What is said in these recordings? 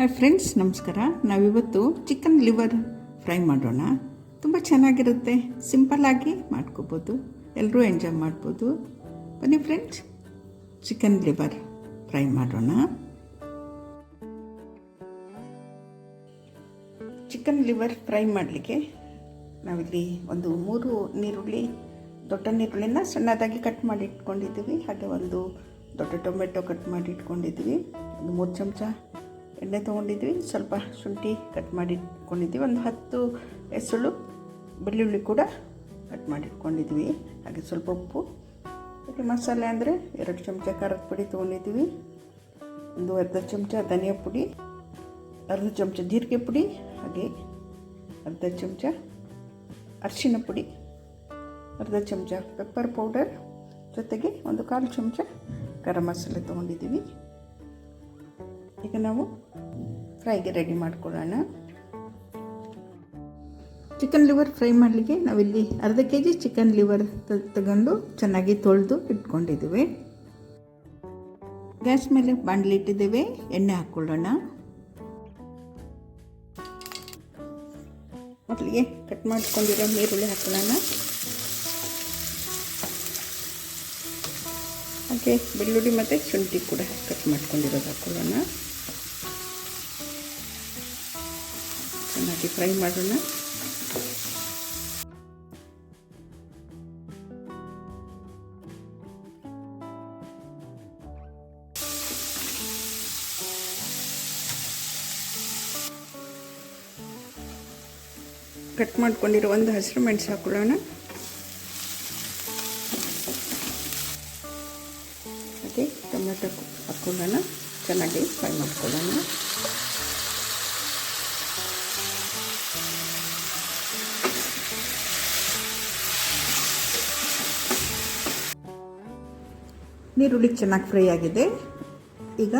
Hi friends ನಮಸ್ಕಾರ. ನಾವಿವತ್ತು chicken liver fry ಮಾಡೋಣ. ತುಂಬ ಚೆನ್ನಾಗಿರುತ್ತೆ. ಸಿಂಪಲ್ಲಾಗಿ ಮಾಡ್ಕೋಬೋದು. ಎಲ್ಲರೂ ಎಂಜಾಯ್ ಮಾಡ್ಬೋದು. ಬನ್ನಿ ಫ್ರೆಂಡ್ಸ್ ಚಿಕನ್ ಲಿವರ್ ಫ್ರೈ ಮಾಡೋಣ. ಚಿಕನ್ ಲಿವರ್ ಫ್ರೈ ಮಾಡಲಿಕ್ಕೆ ನಾವಿಲ್ಲಿ ಒಂದು ಮೂರು ನೀರುಳ್ಳಿ ದೊಡ್ಡ ನೀರುಳ್ಳಿನ ಸಣ್ಣದಾಗಿ ಕಟ್ ಮಾಡಿ ಇಟ್ಕೊಂಡಿದ್ದೀವಿ. ಹಾಗೆ ಒಂದು ದೊಡ್ಡ ಟೊಮೆಟೊ ಕಟ್ ಮಾಡಿ ಇಟ್ಕೊಂಡಿದ್ದೀವಿ. ಒಂದು ಮೂರು ಚಮಚ ಎಣ್ಣೆ ತೊಗೊಂಡಿದ್ವಿ. ಸ್ವಲ್ಪ ಶುಂಠಿ ಕಟ್ ಮಾಡಿ ಇಟ್ಕೊಂಡಿದ್ವಿ ಒಂದು ಹತ್ತು ಎಸಳು ಬೆಳ್ಳುಳ್ಳಿ ಕೂಡ ಕಟ್ ಮಾಡಿಟ್ಕೊಂಡಿದ್ವಿ. ಹಾಗೆ ಸ್ವಲ್ಪ ಉಪ್ಪು, ಹಾಗೆ ಮಸಾಲೆ ಅಂದರೆ ಎರಡು ಚಮಚ ಖಾರದ ಪುಡಿ ತೊಗೊಂಡಿದ್ವಿ. ಒಂದು ಅರ್ಧ ಚಮಚ ಧನಿಯಾ ಪುಡಿ, ಅರ್ಧ ಚಮಚ ಜೀರಿಗೆ ಪುಡಿ, ಹಾಗೆ ಅರ್ಧ ಚಮಚ ಅರಿಶಿನ ಪುಡಿ, ಅರ್ಧ ಚಮಚ ಪೆಪ್ಪರ್ ಪೌಡರ್ ಜೊತೆಗೆ ಒಂದು ಕಾಲು ಚಮಚ ಗರಂ ಮಸಾಲೆ ತೊಗೊಂಡಿದ್ದೀವಿ ಈಗ ನಾವು ಫ್ರೈಗೆ ರೆಡಿ ಮಾಡ್ಕೊಳ್ಳೋಣ. ಚಿಕನ್ ಲಿವರ್ ಫ್ರೈ ಮಾಡಲಿಕ್ಕೆ ನಾವಿಲ್ಲಿ ಅರ್ಧ ಕೆ ಜಿ ಚಿಕನ್ ಲಿವರ್ ತಗೊಂಡು ಚೆನ್ನಾಗಿ ತೊಳೆದು ಇಟ್ಕೊಂಡಿದ್ದೀವಿ. ಗ್ಯಾಸ್ ಮೇಲೆ ಬಾಣಲಿ ಇಟ್ಟಿದ್ದೇವೆ, ಎಣ್ಣೆ ಹಾಕ್ಕೊಳ್ಳೋಣ ಮೊದಲಿಗೆ ಕಟ್ ಮಾಡಿಕೊಂಡಿರೋ ಈರುಳ್ಳಿ ಹಾಕೊಳ್ಳೋಣ. ಹಾಗೆ ಬೆಳ್ಳುಳ್ಳಿ ಮತ್ತು ಶುಂಠಿ ಕೂಡ ಕಟ್ ಮಾಡ್ಕೊಂಡಿರೋದು ಹಾಕೊಳ್ಳೋಣ. ಚೆನ್ನಾಗಿ ಫ್ರೈ ಮಾಡೋಣ. ಕಟ್ ಮಾಡ್ಕೊಂಡಿರೋ ಒಂದು ಹಸಿರು ಮೆಣಸು ಹಾಕೊಳ್ಳೋಣ. ಮತ್ತು ಟೊಮೆಟೊ ಹಾಕ್ಕೊಳ್ಳೋಣ ಚೆನ್ನಾಗಿ ಫ್ರೈ ಮಾಡ್ಕೊಳ್ಳೋಣ. ನೀರುಳ್ಳಿ ಚೆನ್ನಾಗಿ ಫ್ರೈ ಆಗಿದೆ. ಈಗ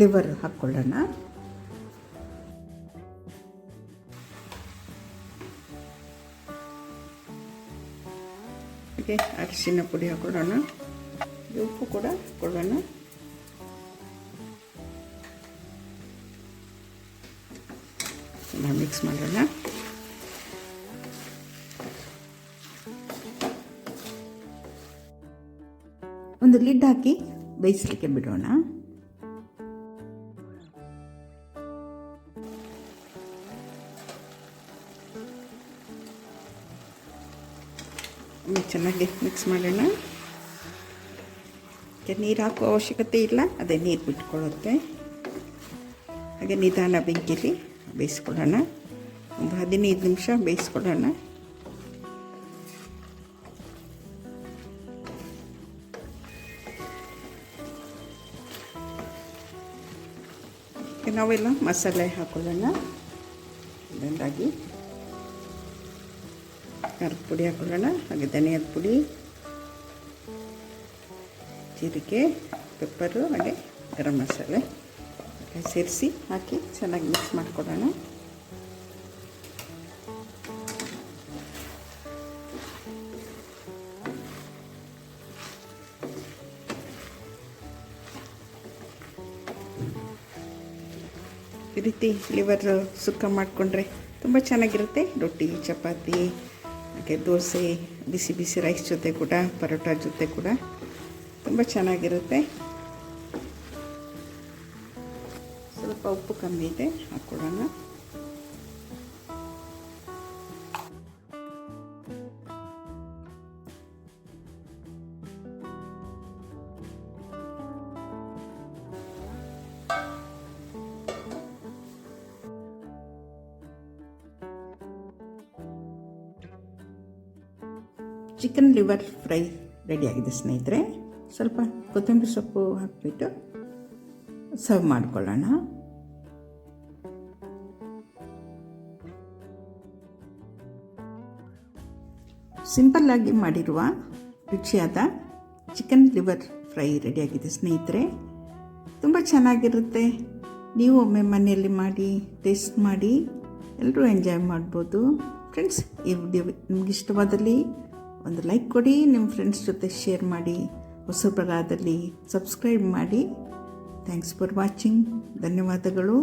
ಲಿವರ್ ಹಾಕ್ಕೊಳ್ಳೋಣ ಅರಿಶಿನ ಪುಡಿ ಹಾಕೊಳ್ಳೋಣ. ಉಪ್ಪು ಕೂಡ ಹಾಕೊಳ್ಳೋಣ. ಚೆನ್ನಾಗಿ ಮಿಕ್ಸ್ ಮಾಡೋಣ. ಒಂದು ಲಿಡ್ ಹಾಕಿ ಬೇಯಿಸಲಿಕ್ಕೆ ಬಿಡೋಣ. ಚೆನ್ನಾಗಿ ಮಿಕ್ಸ್ ಮಾಡೋಣ. ನೀರು ಹಾಕುವ ಅವಶ್ಯಕತೆ ಇಲ್ಲ, ಅದೇ ನೀರು ಬಿಟ್ಕೊಳ್ಳುತ್ತೆ. ಹಾಗೆ ನಿಧಾನ ಬೆಂಕಿಲಿ ಬೇಯಿಸ್ಕೊಳ್ಳೋಣ. ಒಂದು ಹದಿನೈದು ನಿಮಿಷ ಬೇಯಿಸ್ಕೊಳ್ಳೋಣ. ನಾವೆಲ್ಲ ಮಸಾಲೆ ಹಾಕೊಳ್ಳೋಣ. ಒಂದೊಂದಾಗಿ ಖಾರದ ಪುಡಿ ಹಾಕೊಳ್ಳೋಣ, ಹಾಗೆ ಧನಿಯದ ಪುಡಿ, ಜೀರಿಗೆ, ಪೆಪ್ಪರು, ಹಾಗೆ ಗರಂ ಮಸಾಲೆ. ಸೇರಿಸಿ ಹಾಕಿ ಚೆನ್ನಾಗಿ ಮಿಕ್ಸ್ ಮಾಡ್ಕೊಳ್ಳೋಣ ಈ ರೀತಿ ಲಿವರ್ ಸುಕ್ಕ ಮಾಡಿಕೊಂಡ್ರೆ ತುಂಬ ಚೆನ್ನಾಗಿರುತ್ತೆ. ರೊಟ್ಟಿ, ಚಪಾತಿ, ಹಾಗೆ ದೋಸೆ, ಬಿಸಿ ಬಿಸಿ ರೈಸ್ ಜೊತೆ ಕೂಡ, ಪರೋಟ ಜೊತೆ ಕೂಡ ತುಂಬ ಚೆನ್ನಾಗಿರುತ್ತೆ. ಸ್ವಲ್ಪ ಉಪ್ಪು ಕಮ್ಮಿ ಇದೆ ಹಾಕ್ಕೊಳ್ಳೋಣ ಚಿಕನ್ ಲಿವರ್ ಫ್ರೈ ರೆಡಿಯಾಗಿದೆ ಸ್ನೇಹಿತರೆ. ಸ್ವಲ್ಪ ಕೊತ್ತಂಬರಿ ಸೊಪ್ಪು ಹಾಕಿಬಿಟ್ಟು ಸರ್ವ್ ಮಾಡ್ಕೊಳ್ಳೋಣ. ಸಿಂಪಲ್ಲಾಗಿ ಮಾಡಿರುವ ರುಚಿಯಾದ ಚಿಕನ್ ಲಿವರ್ ಫ್ರೈ ರೆಡಿಯಾಗಿದೆ ಸ್ನೇಹಿತರೆ. ತುಂಬ ಚೆನ್ನಾಗಿರುತ್ತೆ. ನೀವು ಒಮ್ಮೆ ಮನೆಯಲ್ಲಿ ಮಾಡಿ, ಟೇಸ್ಟ್ ಮಾಡಿ, ಎಲ್ಲರೂ ಎಂಜಾಯ್ ಮಾಡ್ಬೋದು. ಫ್ರೆಂಡ್ಸ್, ಈ ವಿಡಿಯೋ ನಿಮ್ಗೆ ಇಷ್ಟವಾದಲ್ಲಿ ಒಂದು ಲೈಕ್ ಕೊಡಿ ನಿಮ್ಮ ಫ್ರೆಂಡ್ಸ್ ಜೊತೆ ಶೇರ್ ಮಾಡಿ, ಹೊಸ ಹೊಸಬರಾದಲ್ಲಿ ಸಬ್ಸ್ಕ್ರೈಬ್ ಮಾಡಿ. ಥ್ಯಾಂಕ್ಸ್ ಫಾರ್ ವಾಚಿಂಗ್ ಧನ್ಯವಾದಗಳು.